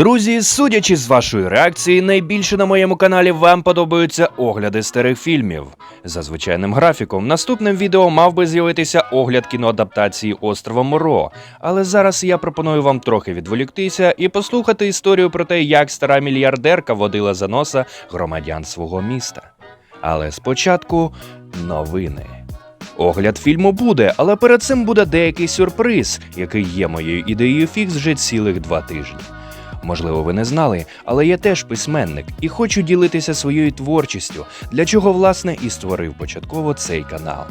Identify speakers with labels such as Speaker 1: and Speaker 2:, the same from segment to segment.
Speaker 1: Друзі, судячи з вашої реакції, найбільше на моєму каналі вам подобаються огляди старих фільмів. За звичайним графіком, наступним відео мав би з'явитися огляд кіноадаптації Острова Моро. Але зараз я пропоную вам трохи відволіктися і послухати історію про те, як стара мільярдерка водила за носа громадян свого міста. Але спочатку новини. Огляд фільму буде, але перед цим буде деякий сюрприз, який є моєю ідеєю фікс вже цілих два тижні. Можливо, ви не знали, але я теж письменник і хочу ділитися своєю творчістю, для чого власне і створив початково цей канал.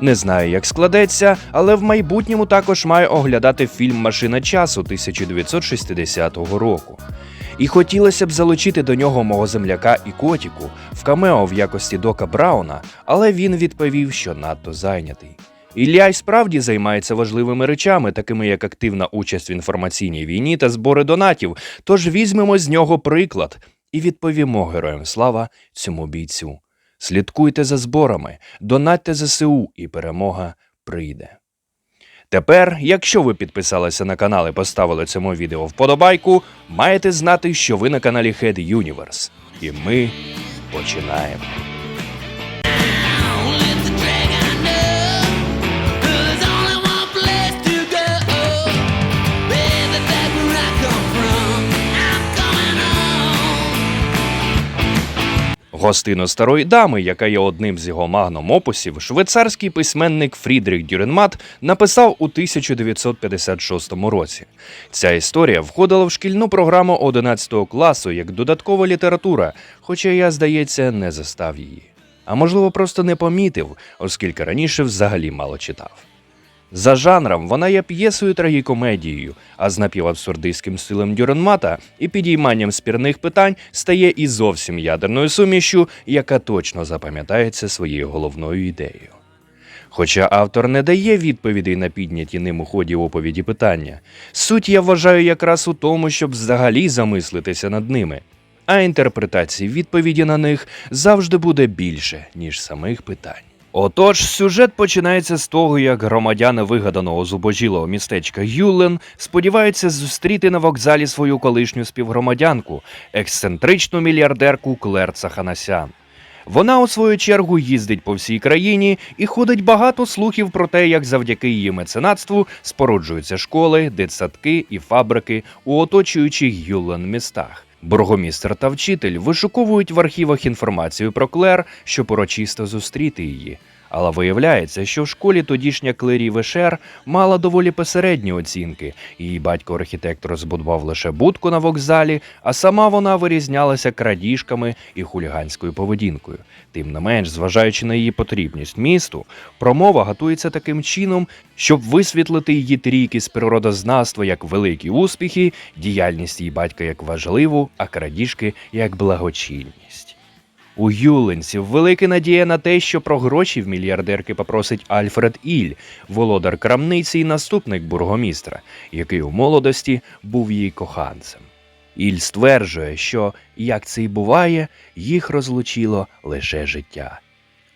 Speaker 1: Не знаю, як складеться, але в майбутньому також маю оглядати фільм Машина часу 1960 року. І хотілося б залучити до нього мого земляка і котіку в камео в якості Дока Брауна, але він відповів, що надто зайнятий. Ілля й справді займається важливими речами, такими як активна участь в інформаційній війні та збори донатів. Тож візьмемо з нього приклад і відповімо героям слава цьому бійцю. Слідкуйте за зборами, донатьте ЗСУ, і перемога прийде. Тепер, якщо ви підписалися на канал і поставили цьому відео вподобайку, маєте знати, що ви на каналі Head Universe. І ми починаємо. Гостину старої дами, яка є одним з його магном опусів, швейцарський письменник Фрідріх Дюренмат написав у 1956 році. Ця історія входила в шкільну програму 11 класу як додаткова література, хоча я, здається, не застав її. А можливо, просто не помітив, оскільки раніше взагалі мало читав. За жанром вона є п'єсою трагікомедією, а з напівабсурдистським стилем Дюренмата і підійманням спірних питань стає і зовсім ядерною сумішю, яка точно запам'ятається своєю головною ідеєю. Хоча автор не дає відповідей на підняті ним у ході оповіді питання, суть я вважаю якраз у тому, щоб взагалі замислитися над ними, а інтерпретації відповіді на них завжди буде більше, ніж самих питань. Отож, сюжет починається з того, як громадяни вигаданого зубожілого містечка Юлен сподіваються зустріти на вокзалі свою колишню співгромадянку, ексцентричну мільярдерку Клер Цаханасян. Вона, у свою чергу, їздить по всій країні і ходить багато слухів про те, як завдяки її меценатству споруджуються школи, дитсадки і фабрики у оточуючих Юлен містах. Бургомістр та вчитель вишуковують в архівах інформацію про Клер, щоб урочисто зустріти її. Але виявляється, що в школі тодішня Клері Вешер мала доволі посередні оцінки. Її батько-архітектор збудував лише будку на вокзалі, а сама вона вирізнялася крадіжками і хуліганською поведінкою. Тим не менш, зважаючи на її потрібність місту, промова готується таким чином, щоб висвітлити її трійки з природознавства як великі успіхи, діяльність її батька як важливу, а крадіжки як благочинність. У Юленців велика надія на те, що про гроші в мільярдерки попросить Альфред Іль, володар крамниці і наступник бургомістра, який у молодості був її коханцем. Іль стверджує, що, як це й буває, їх розлучило лише життя.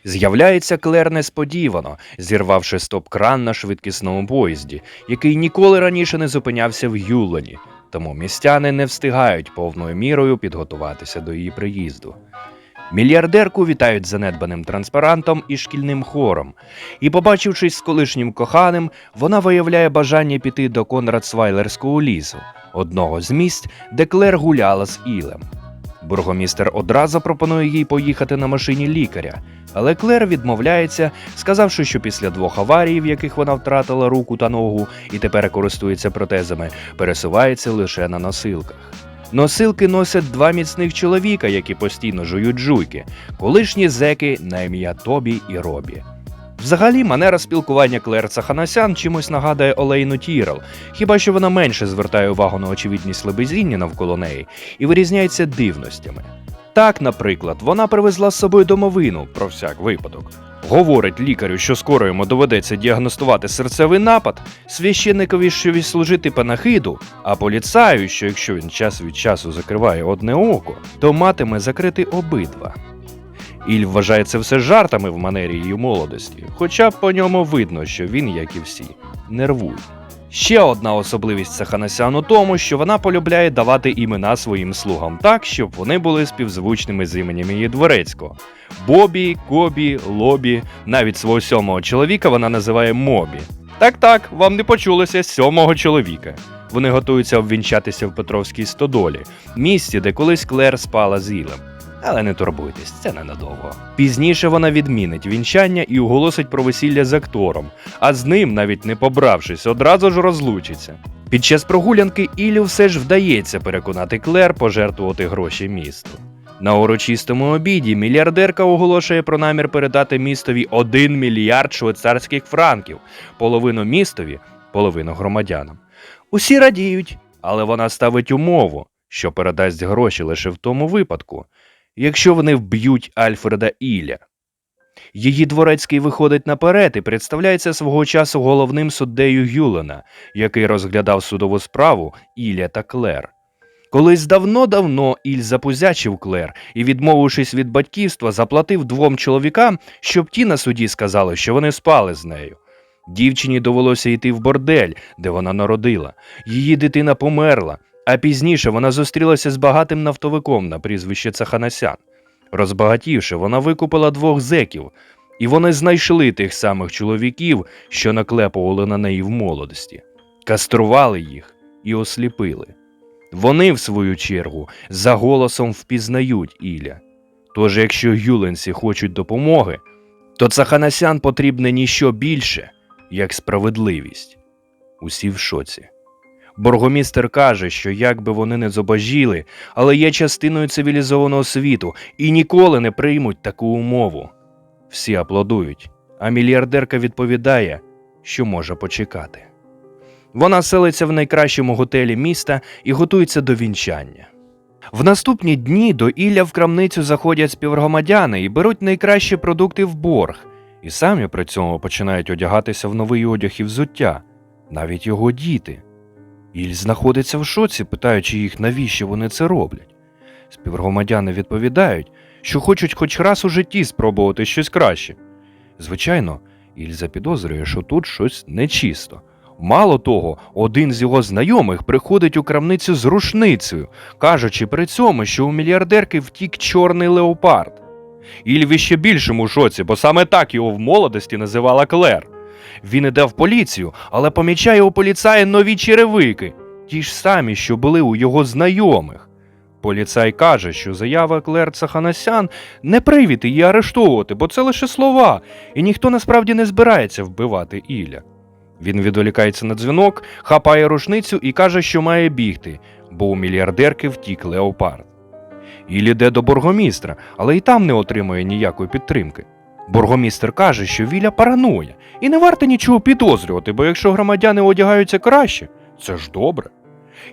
Speaker 1: З'являється Клер несподівано, зірвавши стоп-кран на швидкісному поїзді, який ніколи раніше не зупинявся в Юлені, тому містяни не встигають повною мірою підготуватися до її приїзду. Мільярдерку вітають занедбаним транспарантом і шкільним хором. І, побачившись з колишнім коханим, вона виявляє бажання піти до Конрадсвайлерського лісу, одного з місць, де Клер гуляла з Ілем. Бургомістер одразу пропонує їй поїхати на машині лікаря, але Клер відмовляється, сказавши, що після двох аварій, в яких вона втратила руку та ногу і тепер користується протезами, пересувається лише на носилках. Носилки носять два міцних чоловіка, які постійно жують жуйки, колишні зеки на ім'я Тобі і Робі. Взагалі, манера спілкування Клер Цаханасян чимось нагадує Олейну Тірел, хіба що вона менше звертає увагу на очевидність лебезіння навколо неї і вирізняється дивностями. Так, наприклад, вона привезла з собою домовину про всяк випадок. Говорить лікарю, що скоро йому доведеться діагностувати серцевий напад, священникові, що відслужити панахиду, а поліцаю, що якщо він час від часу закриває одне око, то матиме закрити обидва. Іль вважає це все жартами в манері її молодості, хоча по ньому видно, що він, як і всі, нервує. Ще одна особливість Саханасян у тому, що вона полюбляє давати імена своїм слугам так, щоб вони були співзвучними з іменем її дворецького. Бобі, Кобі, Лобі, навіть свого сьомого чоловіка вона називає Мобі. Так, так, вам не почулося сьомого чоловіка. Вони готуються обвінчатися в Петровській стодолі, місці, де колись Клер спала з Ілем. Але не турбуйтесь, це ненадовго. Пізніше вона відмінить вінчання і оголосить про весілля з актором, а з ним, навіть не побравшись, одразу ж розлучиться. Під час прогулянки Ілю все ж вдається переконати Клер пожертвувати гроші місту. На урочистому обіді мільярдерка оголошує про намір передати містові 1 мільярд швейцарських франків, половину містові, половину громадянам. Усі радіють, але вона ставить умову, що передасть гроші лише в тому випадку, якщо вони вб'ють Альфреда Іля. Її дворецький виходить наперед і представляється свого часу головним суддею Гюлена, який розглядав судову справу Іля та Клер. Колись давно-давно Іль запузячив Клер і, відмовившись від батьківства, заплатив двом чоловікам, щоб ті на суді сказали, що вони спали з нею. Дівчині довелося йти в бордель, де вона народила. Її дитина померла, а пізніше вона зустрілася з багатим нафтовиком на прізвище Цаханасян. Розбагатівши, вона викупила двох зеків, і вони знайшли тих самих чоловіків, що наклепували на неї в молодості, кастрували їх і осліпили. Вони, в свою чергу, за голосом впізнають Ілля. Тож, якщо юленці хочуть допомоги, то Цаханасян потрібне ніщо більше, як справедливість. Усі в шоці. Боргомістер каже, що як би вони не зобожіли, але є частиною цивілізованого світу і ніколи не приймуть таку умову. Всі аплодують, а мільярдерка відповідає, що може почекати. Вона селиться в найкращому готелі міста і готується до вінчання. В наступні дні до Ілля в крамницю заходять співгромадяни і беруть найкращі продукти в борг, і самі при цьому починають одягатися в новий одяг і взуття, навіть його діти. Іль знаходиться в шоці, питаючи їх, навіщо вони це роблять. Співгромадяни відповідають, що хочуть хоч раз у житті спробувати щось краще. Звичайно, Іль запідозрює, що тут щось нечисто. Мало того, один з його знайомих приходить у крамницю з рушницею, кажучи при цьому, що у мільярдерки втік чорний леопард. Іль в іще більшому шоці, бо саме так його в молодості називала Клер. Він іде в поліцію, але помічає у поліцая нові черевики, ті ж самі, що були у його знайомих. Поліцай каже, що заява Клер Цаханасян не привід її арештовувати, бо це лише слова, і ніхто насправді не збирається вбивати Ілля. Він відволікається на дзвінок, хапає рушницю і каже, що має бігти, бо у мільярдерки втік леопард. Іль іде до боргомістра, але й там не отримує ніякої підтримки. Боргомістр каже, що Віля паранує, і не варто нічого підозрювати, бо якщо громадяни одягаються краще, це ж добре.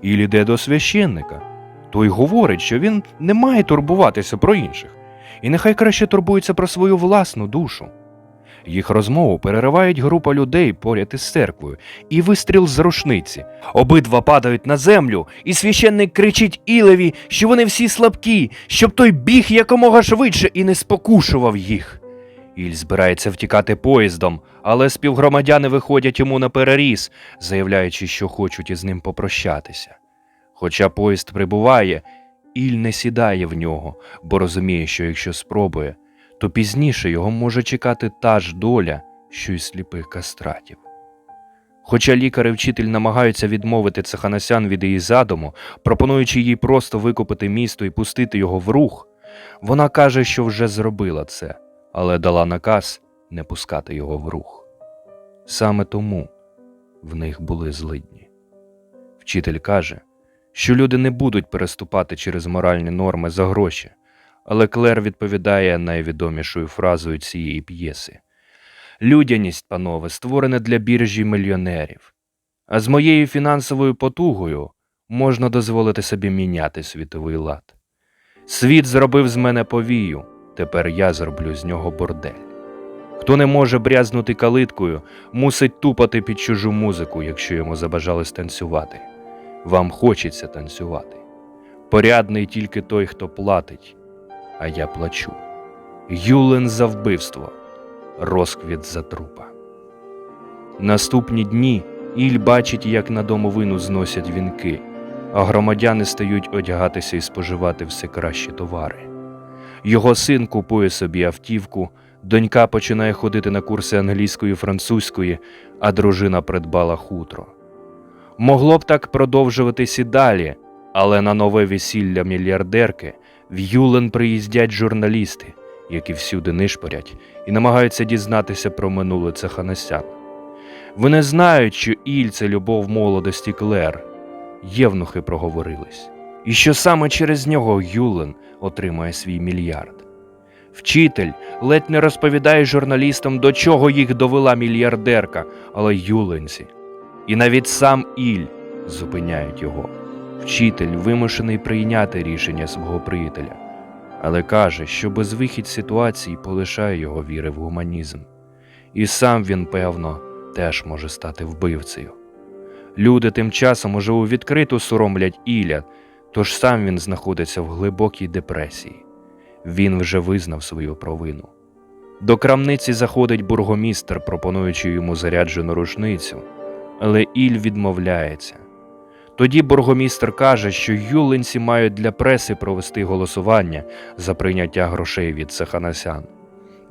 Speaker 1: Іль іде до священника. Той говорить, що він не має турбуватися про інших, і нехай краще турбується про свою власну душу. Їх розмову переривають група людей поряд із церквою і вистріл з рушниці. Обидва падають на землю, і священник кричить Ілеві, що вони всі слабкі, щоб той біг якомога швидше і не спокушував їх. Іль збирається втікати поїздом, але співгромадяни виходять йому на переріз, заявляючи, що хочуть із ним попрощатися. Хоча поїзд прибуває, Іль не сідає в нього, бо розуміє, що якщо спробує, то пізніше його може чекати та ж доля, що й сліпих кастратів. Хоча лікар і вчитель намагаються відмовити Цеханасян від її задуму, пропонуючи їй просто викупити місто і пустити його в рух, вона каже, що вже зробила це, але дала наказ не пускати його в рух. Саме тому в них були злидні. Вчитель каже, що люди не будуть переступати через моральні норми за гроші, але Клер відповідає найвідомішою фразою цієї п'єси. Людяність, панове, створена для біржі мільйонерів. А з моєю фінансовою потугою можна дозволити собі міняти світовий лад. Світ зробив з мене повію, тепер я зроблю з нього бордель. Хто не може брязнути калиткою, мусить тупати під чужу музику, якщо йому забажали станцювати. Вам хочеться танцювати. Порядний тільки той, хто платить, а я плачу. Юлен за вбивство, розквіт за трупа. Наступні дні Іль бачить, як на домовину зносять вінки, а громадяни стають одягатися і споживати все кращі товари. Його син купує собі автівку, донька починає ходити на курси англійської і французької, а дружина придбала хутро. Могло б так продовжуватись і далі, але на нове весілля мільярдерки в Юлен приїздять журналісти, які всюди нишпорять і намагаються дізнатися про минуле цеханасян. Вони знають, що Іль це любов молодості Клер. Євнухи проговорились. І що саме через нього Юлен отримає свій мільярд. Вчитель ледь не розповідає журналістам, до чого їх довела мільярдерка, але Юленці. І навіть сам Іль зупиняють його. Вчитель вимушений прийняти рішення свого приятеля, але каже, що безвихідь ситуації полишає його віри в гуманізм. І сам він, певно, теж може стати вбивцею. Люди тим часом уже у відкриту соромлять Іля, тож сам він знаходиться в глибокій депресії. Він вже визнав свою провину. До крамниці заходить бургомістр, пропонуючи йому заряджену рушницю, але Іль відмовляється. Тоді бургомістр каже, що юленці мають для преси провести голосування за прийняття грошей від Саханасян.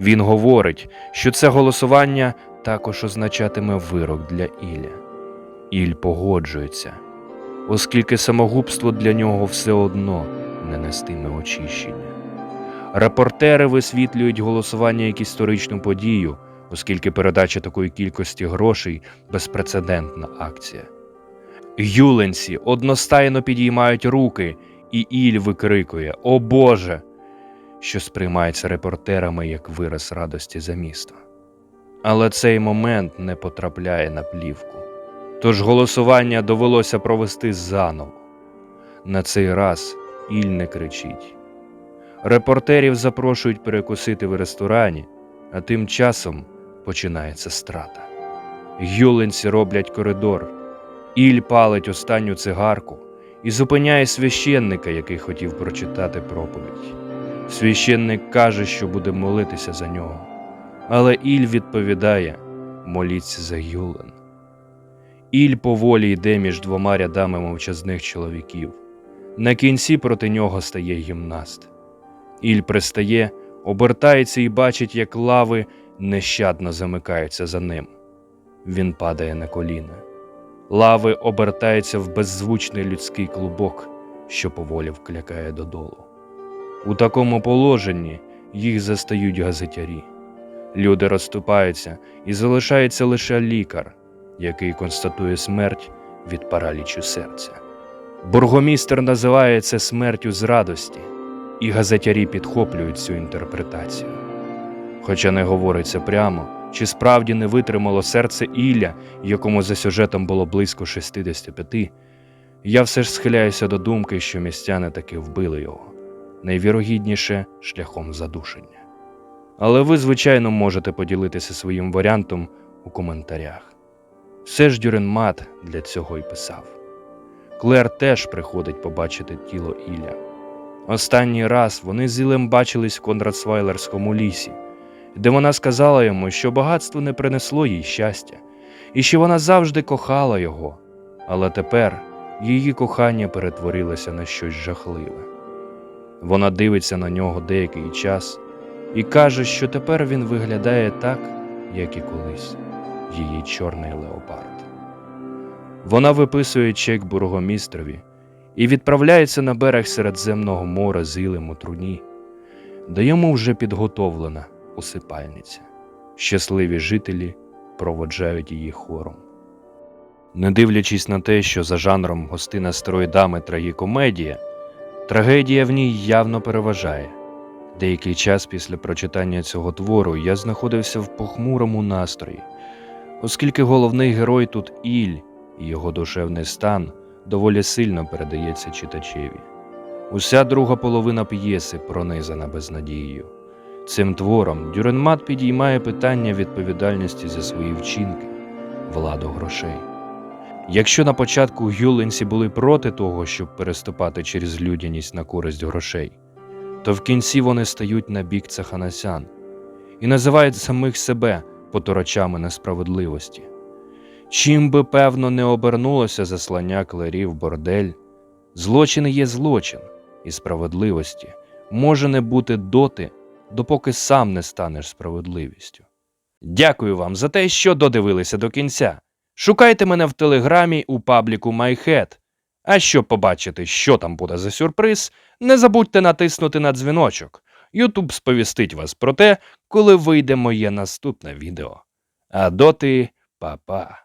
Speaker 1: Він говорить, що це голосування також означатиме вирок для Іля. Іль погоджується, оскільки самогубство для нього все одно не нестиме очищення. Репортери висвітлюють голосування як історичну подію, оскільки передача такої кількості грошей безпрецедентна акція. Юленці одностайно підіймають руки, і Іль викрикує О Боже! що сприймається репортерами як вираз радості за місто. Але цей момент не потрапляє на плівку. Тож голосування довелося провести заново. На цей раз Іль не кричить. Репортерів запрошують перекусити в ресторані, а тим часом починається страта. Юленці роблять коридор. Іль палить останню цигарку і зупиняє священника, який хотів прочитати проповідь. Священник каже, що буде молитися за нього. Але Іль відповідає: моліться за Юлен. Іль поволі йде між двома рядами мовчазних чоловіків. На кінці проти нього стає гімнаст. Іль пристає, обертається і бачить, як лави нещадно замикаються за ним. Він падає на коліна. Лави обертаються в беззвучний людський клубок, що поволі вклякає додолу. У такому положенні їх застають газетярі. Люди розступаються і залишається лише лікар, який констатує смерть від паралічу серця. Бургомістр називає це смертю з радості, і газетярі підхоплюють цю інтерпретацію. Хоча не говориться прямо, чи справді не витримало серце Ілля, якому за сюжетом було близько 65, я все ж схиляюся до думки, що містяни таки вбили його, найвірогідніше шляхом задушення. Але ви, звичайно, можете поділитися своїм варіантом у коментарях. Все ж Дюренмат для цього й писав. Клер теж приходить побачити тіло Ілля. Останній раз вони з Ілем бачились в Кондратсвайлерському лісі, де вона сказала йому, що багатство не принесло їй щастя, і що вона завжди кохала його, але тепер її кохання перетворилося на щось жахливе. Вона дивиться на нього деякий час і каже, що тепер він виглядає так, як і колись її чорний леопард. Вона виписує чек бургомістрові і відправляється на берег Середземного моря з Ілем у труні, де йому вже підготовлена усипальниця. Щасливі жителі проводжають її хором. Не дивлячись на те, що за жанром гостина старої дами трагікомедія, трагедія в ній явно переважає. Деякий час після прочитання цього твору я знаходився в похмурому настрої, оскільки головний герой тут Іль і його душевний стан доволі сильно передається читачеві. Уся друга половина п'єси пронизана безнадією. Цим твором Дюренмат підіймає питання відповідальності за свої вчинки, владу грошей. Якщо на початку Гюленсі були проти того, щоб переступати через людяність на користь грошей, то в кінці вони стають на бік цаханасян і називають самих себе поторочами несправедливості. Чим би певно не обернулося заслання клерів бордель, злочин є злочин, і справедливості може не бути доти, допоки сам не станеш справедливістю. Дякую вам за те, що додивилися до кінця. Шукайте мене в телеграмі у пабліку MyHead. А щоб побачити, що там буде за сюрприз, не забудьте натиснути на дзвіночок. Ютуб сповістить вас про те, коли вийде моє наступне відео. А доти, па-па.